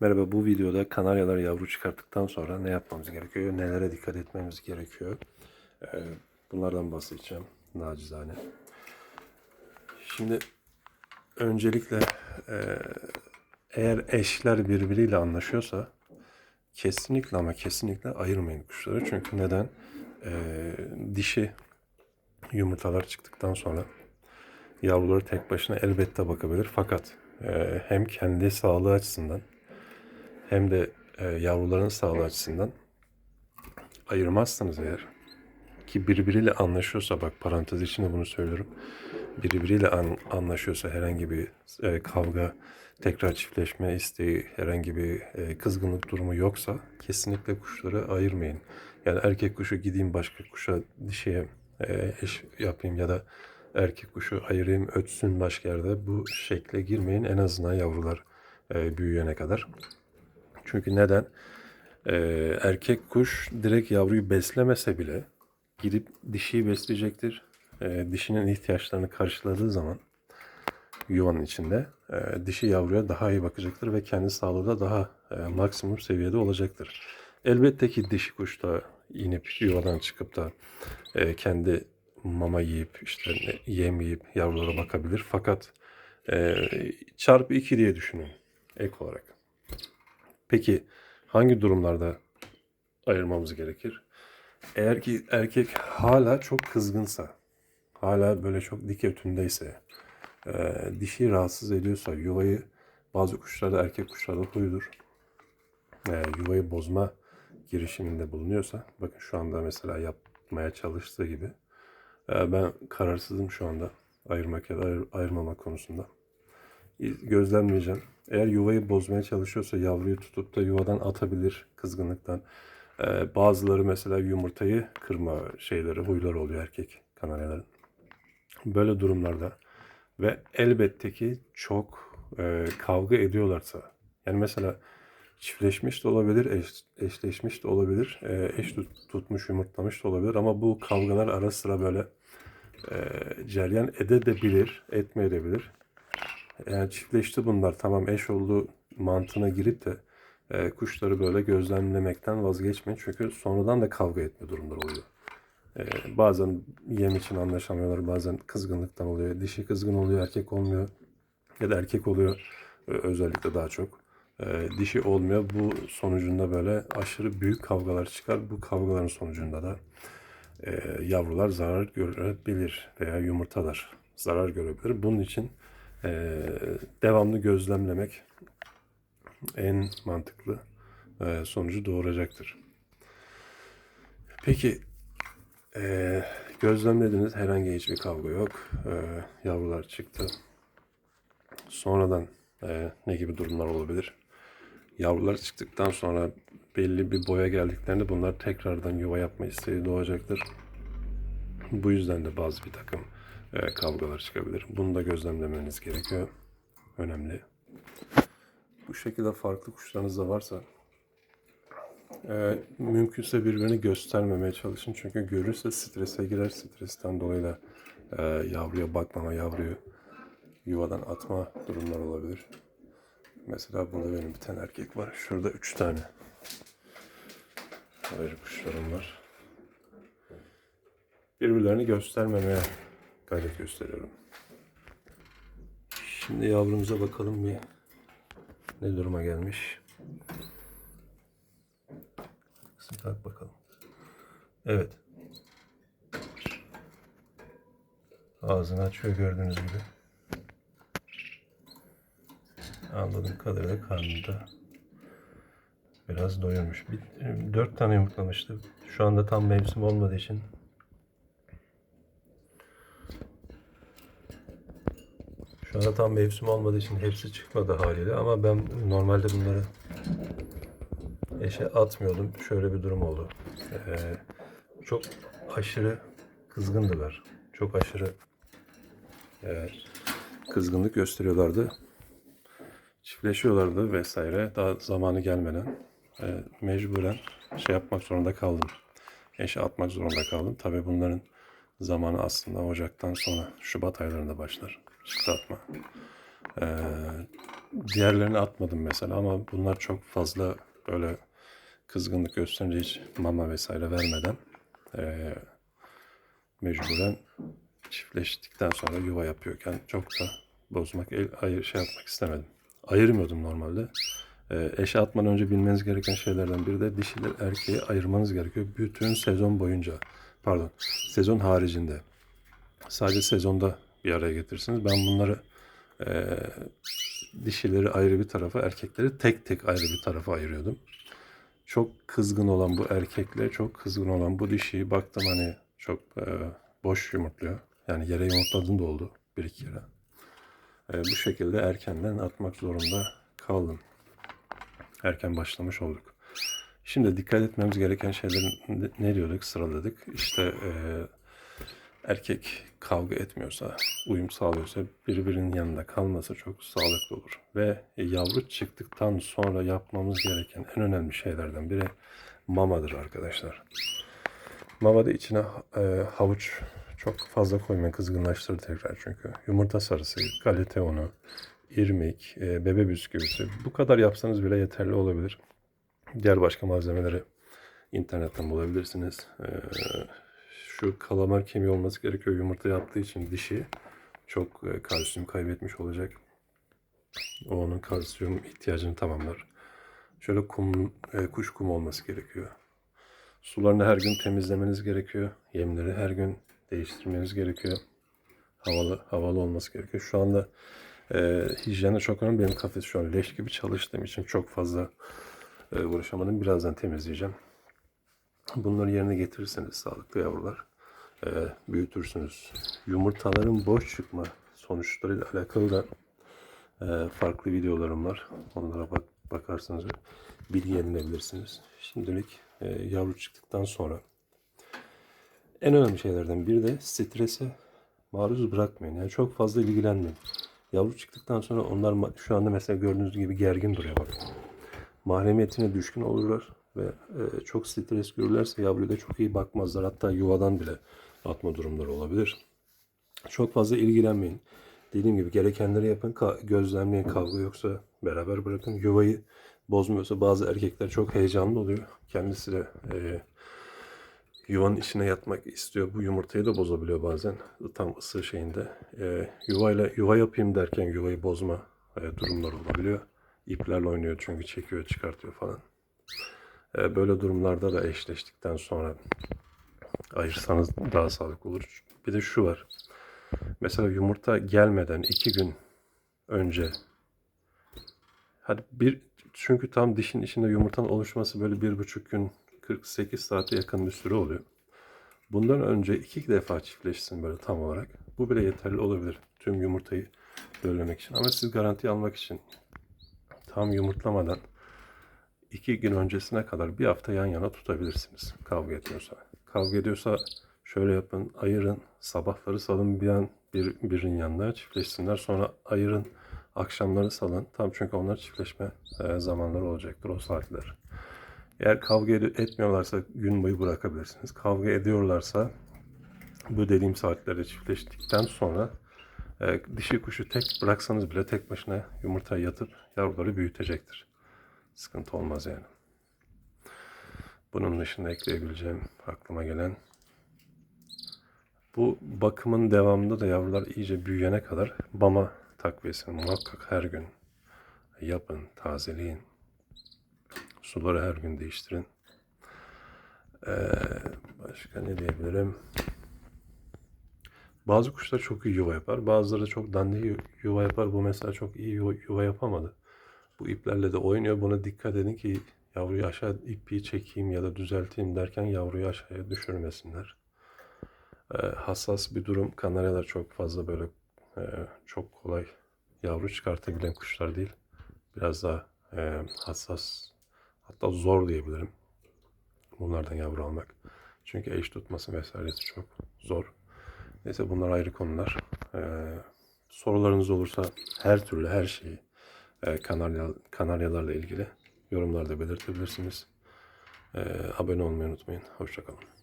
Merhaba bu videoda kanaryalar yavru çıkarttıktan sonra ne yapmamız gerekiyor, nelere dikkat etmemiz gerekiyor. Ee, bunlardan bahsedeceğim nacizane. Şimdi öncelikle e, eğer eşler birbiriyle anlaşıyorsa kesinlikle ama kesinlikle ayırmayın kuşları. Çünkü neden? Ee, dişi yumurtalar çıktıktan sonra yavruları tek başına elbette bakabilir. Fakat e, hem kendi sağlığı açısından hem de e, yavruların sağlığı açısından ayırmazsanız eğer ki birbiriyle anlaşıyorsa bak parantez içinde bunu söylüyorum. Birbiriyle an- anlaşıyorsa herhangi bir e, kavga, tekrar çiftleşme isteği, herhangi bir e, kızgınlık durumu yoksa kesinlikle kuşları ayırmayın. Yani erkek kuşu gideyim başka kuşa dişiye e, eş yapayım ya da erkek kuşu ayırayım ötsün başka yerde bu şekle girmeyin en azından yavrular e, büyüyene kadar. Çünkü neden? Ee, erkek kuş direkt yavruyu beslemese bile gidip dişiyi besleyecektir. Ee, dişinin ihtiyaçlarını karşıladığı zaman yuvanın içinde e, dişi yavruya daha iyi bakacaktır ve kendi sağlığı da daha e, maksimum seviyede olacaktır. Elbette ki dişi kuş da inip yuvadan çıkıp da e, kendi mama yiyip işte yem yiyip yavrulara bakabilir. Fakat e, çarpı 2 diye düşünün ek olarak. Peki hangi durumlarda ayırmamız gerekir? Eğer ki erkek hala çok kızgınsa, hala böyle çok dik ötündeyse, e, dişi rahatsız ediyorsa, yuvayı bazı kuşlarda erkek kuşlarda huydur. E, yuvayı bozma girişiminde bulunuyorsa, bakın şu anda mesela yapmaya çalıştığı gibi, e, ben kararsızım şu anda ayırmak ya da ayır- ayırmamak konusunda gözlemleyeceğim. Eğer yuvayı bozmaya çalışıyorsa yavruyu tutup da yuvadan atabilir kızgınlıktan. Ee, bazıları mesela yumurtayı kırma şeyleri, huyları oluyor erkek kanaryaların. Böyle durumlarda ve elbette ki çok e, kavga ediyorlarsa yani mesela çiftleşmiş de olabilir, eş, eşleşmiş de olabilir, e, eş tut- tutmuş, yumurtlamış da olabilir ama bu kavgalar ara sıra böyle e, ceryan edebilir. Yani çiftleşti bunlar tamam eş oldu mantığına girip de e, kuşları böyle gözlemlemekten vazgeçmeyin. Çünkü sonradan da kavga etme durumları oluyor. E, bazen yem için anlaşamıyorlar, bazen kızgınlıktan oluyor. Dişi kızgın oluyor, erkek olmuyor. Ya da erkek oluyor e, özellikle daha çok. E, dişi olmuyor. Bu sonucunda böyle aşırı büyük kavgalar çıkar. Bu kavgaların sonucunda da e, yavrular zarar görebilir veya yumurtalar zarar görebilir. Bunun için e, devamlı gözlemlemek en mantıklı e, sonucu doğuracaktır. Peki e, gözlemlediniz herhangi hiçbir kavga yok. E, yavrular çıktı. Sonradan e, ne gibi durumlar olabilir? Yavrular çıktıktan sonra belli bir boya geldiklerinde bunlar tekrardan yuva yapma isteği doğacaktır. Bu yüzden de bazı bir takım e, kavgalar çıkabilir. Bunu da gözlemlemeniz gerekiyor. Önemli. Bu şekilde farklı kuşlarınız da varsa e, mümkünse birbirini göstermemeye çalışın. Çünkü görürse strese girer. Stresten dolayı da e, yavruya bakmama, yavruyu yuvadan atma durumlar olabilir. Mesela burada benim bir tane erkek var. Şurada üç tane ayrı kuşlarım var. Birbirlerini göstermemeye gayret gösteriyorum. Şimdi yavrumuza bakalım bir ne duruma gelmiş. Bak bakalım. Evet. Ağzını açıyor gördüğünüz gibi. Anladığım kadarıyla karnında biraz doyurmuş. Bir, dört tane yumurtlamıştı. Şu anda tam mevsim olmadığı için Şu anda tam mevsim olmadığı için hepsi çıkmadı haliyle ama ben normalde bunları eşe atmıyordum. Şöyle bir durum oldu. Ee, çok aşırı kızgındılar. Çok aşırı e, kızgınlık gösteriyorlardı. Çiftleşiyorlardı vesaire. Daha zamanı gelmeden e, mecburen şey yapmak zorunda kaldım. Eşe atmak zorunda kaldım. Tabii bunların zamanı aslında Ocak'tan sonra Şubat aylarında başlar. Çıktı atma. Ee, diğerlerini atmadım mesela ama bunlar çok fazla böyle kızgınlık gösterince hiç mama vesaire vermeden eee mecburen çiftleştikten sonra yuva yapıyorken çok da bozmak, el, ayır, şey yapmak istemedim. Ayırmıyordum normalde. Ee, eşe atmadan önce bilmeniz gereken şeylerden biri de dişiyle erkeği ayırmanız gerekiyor. Bütün sezon boyunca, pardon, sezon haricinde. Sadece sezonda bir araya getirirsiniz. Ben bunları eee, dişileri ayrı bir tarafa, erkekleri tek tek ayrı bir tarafa ayırıyordum. Çok kızgın olan bu erkekle çok kızgın olan bu dişiyi baktım hani çok eee, boş yumurtluyor. Yani yere yumurtladığım da oldu bir iki kere. Eee, bu şekilde erkenden atmak zorunda kaldım. Erken başlamış olduk. Şimdi dikkat etmemiz gereken şeyler ne- diyorduk, sıraladık. İşte eee, erkek kavga etmiyorsa, uyum sağlıyorsa birbirinin yanında kalması çok sağlıklı olur. Ve yavru çıktıktan sonra yapmamız gereken en önemli şeylerden biri mamadır arkadaşlar. Mamada içine e, havuç çok fazla koymayın kızgınlaştırır tekrar çünkü. Yumurta sarısı, galeta unu, irmik, e, bebe bisküvisi bu kadar yapsanız bile yeterli olabilir. Diğer başka malzemeleri internetten bulabilirsiniz. E, şu kalamar kemiği olması gerekiyor yumurta yaptığı için dişi çok e, kalsiyum kaybetmiş olacak. O onun kalsiyum ihtiyacını tamamlar. Şöyle kum, e, kuş kumu olması gerekiyor. Sularını her gün temizlemeniz gerekiyor. Yemleri her gün değiştirmeniz gerekiyor. Havalı havalı olması gerekiyor. Şu anda e, hijyene çok önemli. Benim kafes şu an leş gibi çalıştığım için çok fazla e, uğraşamadım. Birazdan temizleyeceğim. Bunları yerine getirirseniz sağlıklı yavrular e, büyütürsünüz. Yumurtaların boş çıkma sonuçlarıyla alakalı da e, farklı videolarım var. Onlara bak bakarsanız bilgi edinebilirsiniz. Şimdilik e, yavru çıktıktan sonra en önemli şeylerden biri de strese maruz bırakmayın. Yani çok fazla ilgilenmeyin. Yavru çıktıktan sonra onlar şu anda mesela gördüğünüz gibi gergin duruyor bak. Mahremiyetine düşkün olurlar ve e, çok stres görürlerse yavruya çok iyi bakmazlar. Hatta yuvadan bile atma durumları olabilir. Çok fazla ilgilenmeyin. Dediğim gibi gerekenleri yapın. Ka- gözlemleyin. Kavga yoksa beraber bırakın. Yuvayı bozmuyorsa bazı erkekler çok heyecanlı oluyor. Kendisi de e, yuvanın içine yatmak istiyor. Bu yumurtayı da bozabiliyor bazen. Tam ısı şeyinde. E, yuvayla yuva yapayım derken yuvayı bozma e, durumları olabiliyor. İplerle oynuyor çünkü çekiyor, çıkartıyor falan. E, böyle durumlarda da eşleştikten sonra ayırsanız daha sağlıklı olur. Bir de şu var. Mesela yumurta gelmeden iki gün önce hadi bir çünkü tam dişin içinde yumurtanın oluşması böyle bir buçuk gün 48 saate yakın bir süre oluyor. Bundan önce iki defa çiftleşsin böyle tam olarak. Bu bile yeterli olabilir tüm yumurtayı böllemek için. Ama siz garanti almak için tam yumurtlamadan iki gün öncesine kadar bir hafta yan yana tutabilirsiniz kavga etmiyorsa. Kavga ediyorsa şöyle yapın, ayırın, sabahları salın bir an bir, birinin yanına çiftleşsinler. Sonra ayırın, akşamları salın. Tam çünkü onlar çiftleşme e, zamanları olacaktır o saatler. Eğer kavga etmiyorlarsa gün boyu bırakabilirsiniz. Kavga ediyorlarsa bu dediğim saatlerde çiftleştikten sonra e, dişi kuşu tek bıraksanız bile tek başına yumurtayı yatıp yavruları büyütecektir. Sıkıntı olmaz yani. Bunun dışında ekleyebileceğim aklıma gelen bu bakımın devamında da yavrular iyice büyüyene kadar mama takviyesini muhakkak her gün yapın, tazeleyin. Suları her gün değiştirin. Ee, başka ne diyebilirim? Bazı kuşlar çok iyi yuva yapar. Bazıları çok dandik yu- yuva yapar. Bu mesela çok iyi yuva yapamadı. Bu iplerle de oynuyor. Buna dikkat edin ki yavruyu aşağı ipi çekeyim ya da düzelteyim derken yavruyu aşağıya düşürmesinler. Ee, hassas bir durum. Kanaryalar çok fazla böyle e, çok kolay yavru çıkartabilen kuşlar değil. Biraz daha e, hassas hatta zor diyebilirim. Bunlardan yavru almak. Çünkü eş tutması vesairesi çok zor. Neyse bunlar ayrı konular. Ee, sorularınız olursa her türlü her şeyi e, kanarya, kanaryalarla ilgili yorumlarda belirtebilirsiniz. Ee, abone olmayı unutmayın. Hoşçakalın.